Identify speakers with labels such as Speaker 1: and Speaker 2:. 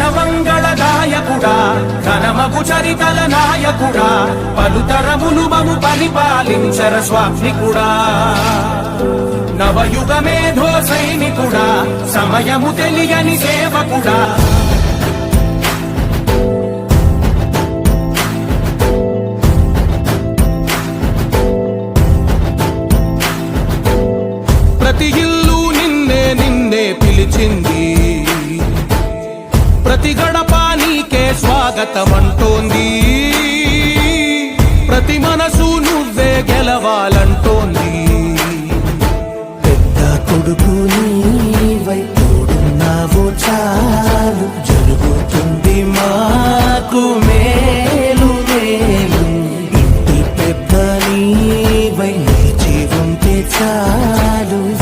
Speaker 1: రణవంగళదాయకుడా ఘనమగు చరితల నాయకుడా పలుతరములు మము పరిపాలించర స్వామికుడా నవయుగ మేధో సైనికుడా సమయము తెలియని సేవకుడా. ప్రతి ఇల్లు నిన్నే నిన్నే పిలిచింది. ప్రతి గడప నీకే స్వాగతమంటోంది. ప్రతి మనసు నువ్వే గెలవాలంటోంది. పెద్ద కొడుకు నీవైపోడున్నావు చాలు. జరుగుతుంది మాకు మేలు మేలు. ఇంటి పెద్ద నీవై చాలు.